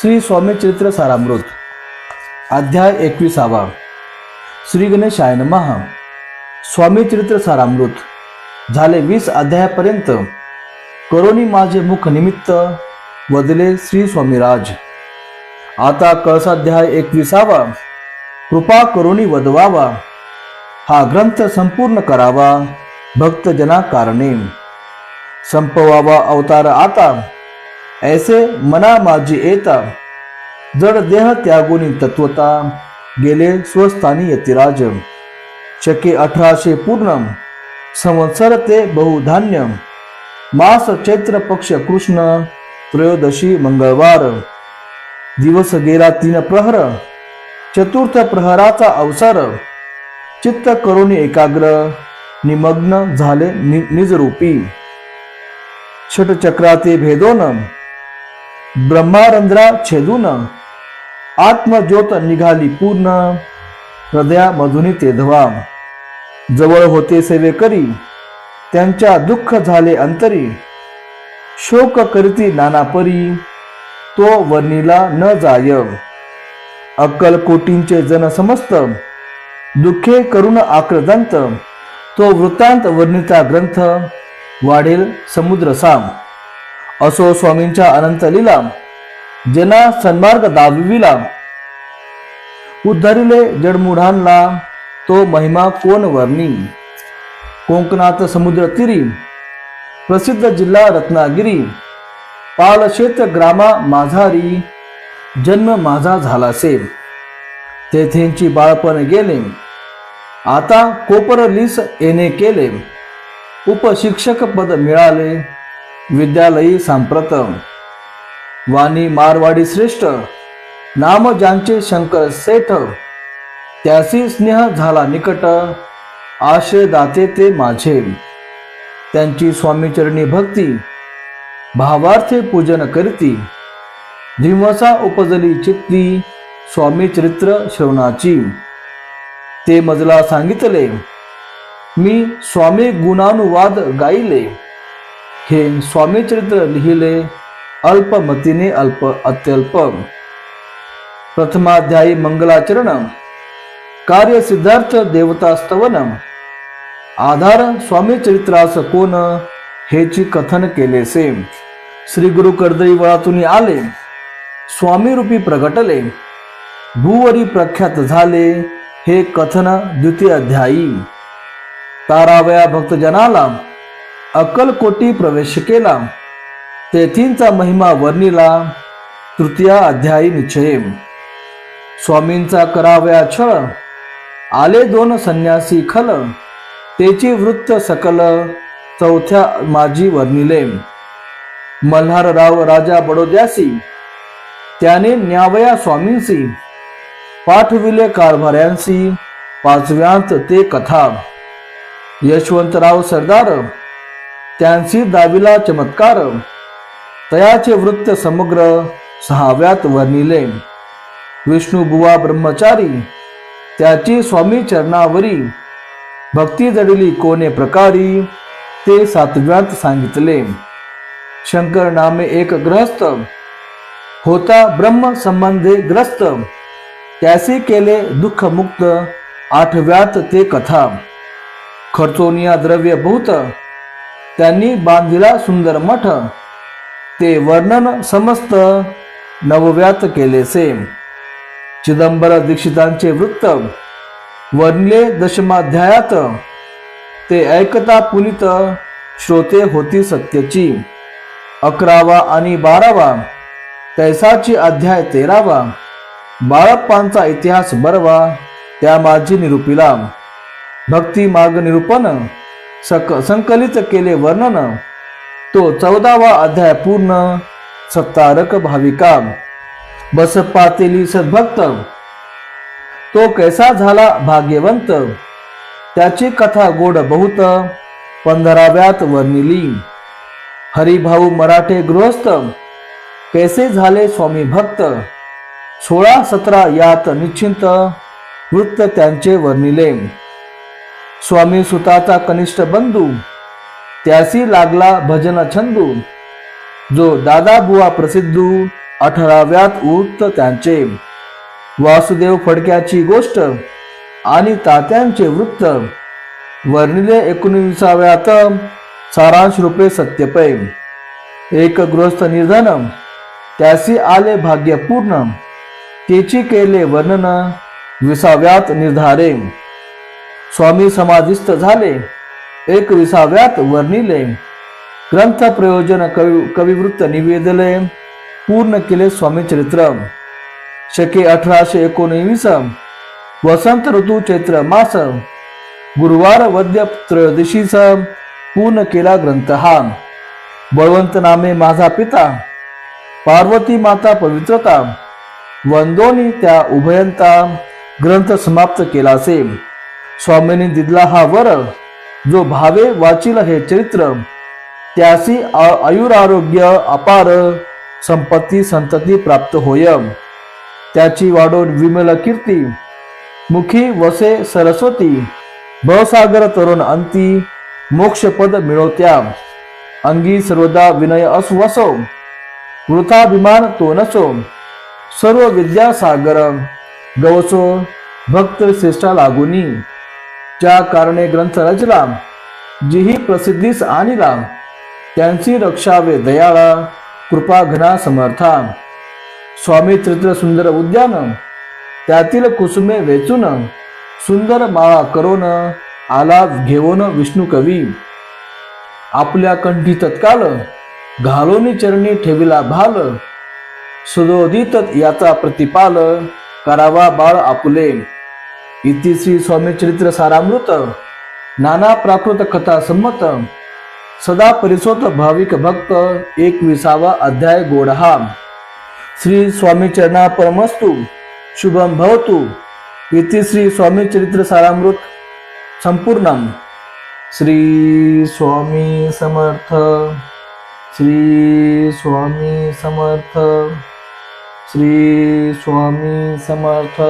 श्री स्वामी चरित्र सारामृत अध्याय एकविसावा. श्री गणेशाय महा स्वामी चरित्र सारामृत झाले वीस अध्यायापर्यंत. करोनी माझे मुख निमित्त वदले श्री स्वामीराज. आता कळसाध्याय एकविसावा. कृपा करोनी वदवावा. हा ग्रंथ संपूर्ण करावा भक्तजना कारणे संपवावा अवतार आता. ऐसे मना माझी येता जड देह त्यागुनी तत्वता। गेले स्वस्थानी यतिराज शके अठराशे पूर्ण संवत्सर ते बहुधान्य मास चैत्र पक्ष कृष्ण। त्रयोदशी मंगळवार। दिवस गेला तीन प्रहर। चतुर्थ प्रहराचा अवसर। चित्त करून एकाग्र। निमग्न झाले नि- निजरूपी। षटचक्राते भेदोन ब्रह्मारंध्रा छेदून आत्मज्योत निघाली पूर्ण. हृदयामधुनी तेधवा जवळ होते सेवेकरी त्यांच्या दुःख झाले अंतरी. शोक करती नानापरी तो वर्णीला न जाय. अक्कल कोटींचे जन समस्त. दुःखे करुण आक्रदंत तो वृत्तांत वर्णिता ग्रंथ. वाढेल समुद्र साम. असो स्वामींच्या अनंत लीला जना सन्मार्ग दाबविला. उद्धरिले जडमुढांना तो महिमा कोण वर्णी? कोकणात समुद्र तिरी प्रसिद्ध जिल्हा रत्नागिरी पालशेत ग्रामा माझारी जन्म माझा झालासे. तेथेंची बाळपण गेले आता कोपरलीस येणे केले. उपशिक्षक पद मिळाले विद्यालयी सांप्रत. वाणी मारवाडी श्रेष्ठ नाम ज्यांचे शंकर सेठ. त्यासी स्नेह झाला निकट आश्रयदाते ते माझे. त्यांची स्वामीचरणी भक्ती भावार्थे पूजन करती. धिमसा उपजली चित्ती स्वामी चरित्र श्रवणाची. ते मजला सांगितले मी स्वामी गुणानुवाद गाईले हे स्वामी चरित्र लिहिले अल्पमतीने अल्प अत्यल्प. प्रथमाध्यायी मंगलाचरण कार्य सिद्धार्थ देवता स्तवन आधार स्वामी चरित्रास कोण हेची कथन केलेसे. श्री गुरु कर्दळी वळातून आले स्वामी रूपी प्रगटले. भूवरी प्रख्यात झाले हे कथन द्वितीय अध्यायी तारावया भक्तजनाला अक्कलकोटी प्रवेश केला. तेथींचा महिमा वर्णिला. तृतीया अध्यायी निश्चय स्वामींचा करावया छळ. आले दोन संन्यासी खल. तेची वृत्त सकल. चौथ्या माझी वर्णिले मल्हारराव राजा बडोद्यासी. त्याने न्यावया स्वामींसी. पाठविले कारभाऱ्यांसी. पाचव्यांत ते कथा. यशवंतराव सरदार. त्यांची दाविला चमत्कार. तयाचे वृत्त समग्र सहाव्यात वर्णिले. विष्णुबुवा ब्रह्मचारी, त्याची स्वामी चरणावरी. भक्ती जडिली कोणे प्रकारी, ते सातव्यात सांगितले. शंकर नामे एक ग्रहस्थ होता ब्रह्म संबंधे ग्रस्त. त्यासे केले दुःख मुक्त आठव्यात ते कथा. खर्चोनिया द्रव्य बहुत त्यांनी बांधिला सुंदर मठ. ते वर्णन समस्त नवव्यात केलेसे. चिदंबर दीक्षितांचे वृत्त. वर्णले दशमाध्यायात ते ऐकता पुलित श्रोते होती सत्यची. अकरावा आणि बारावा. तैसाची अध्याय तेरावा. बाळप्पांचा इतिहास बरवा. त्या माझी निरूपिला. भक्ती मार्ग निरूपण. सक संकलित केले वर्णन. तो चौदावा अध्याय पूर्ण. सत्तारक भाविका. बस पातेली सद्भक्त. तो कैसा झाला भाग्यवंत? त्याची कथा गोड बहुत. पंधराव्यात वर्णिली. हरिभाऊ मराठे गृहस्थ. कैसे झाले स्वामी भक्त? सोळा सतरा यात निश्चिंत. वृत्त त्यांचे वर्णिले. स्वामी सुताचा कनिष्ठ बंधू त्यासी लागला भजन छंदू जो दादा बुवा प्रसिद्धू अठराव्यात उत त्यांचे. वासुदेव फडक्याची गोष्ट आणि तात्यांचे वृत्त वर्णिले एकोणविसाव्यात सारांश रूपे सत्यपै. एक गृहस्थ निर्धन त्यासी आले भाग्यपूर्ण तेची केले वर्णन विसाव्यात निर्धारे. स्वामी समाधिस्थ झाले. एक विसाव्यात वर्णिले. ग्रंथ प्रयोजन कवी कविवृत्त निवेदले. पूर्ण केले स्वामी चरित्र. शके अठराशे एकोणवीस. वसंत ऋतू चैत्र मास. गुरुवार वद्य त्रयोदशीस पूर्ण केला ग्रंथ हा बळवंत नामे माझा पिता. पार्वती माता पवित्रता. वंदोनी त्या उभयंता. ग्रंथ समाप्त केला असेल स्वामींनी दिला हा वर जो भावे वाचिल हे चरित्र. त्यासी आयुरारोग्य अपार संपत्ती संतती प्राप्त होय. त्याची वाढोन विमल कीर्ती मुखी वसे सरस्वती भवसागर तरुण अंती मोक्षपद मिळवत्या. अंगी सर्वदा विनय असवसो वृथाभिमान तो नसो. सर्व विद्यासागर गवसो भक्त श्रेष्ठा लागुनी. ज्या कारणे ग्रंथ रचला. जीही प्रसिद्धीस आणिला. त्यांची रक्षावे दयाळा कृपा घना समर्था. स्वामी चित्र सुंदर उद्यान. त्यातील कुसुमे वेचून. सुंदर माळा करून. आला घेऊन विष्णू कवी. आपल्या कंठी तत्काल. घालोनी चरणी ठेविला भाल. सुदोदित याचा प्रतिपाल. करावा बाळ आपुले. इति श्री स्वामी चरित्र सारामृत नाना प्राकृत कथा संमत सदा परिसोत भाविक भक्त एकविसावा अध्याय गोडहा। श्री स्वामी चरणा परमस्तु शुभम भवतु। इति श्री स्वामी चरित्र सारामृत संपूर्णम। श्री स्वामी समर्थ। श्री स्वामी समर्थ। श्री स्वामी समर्थ।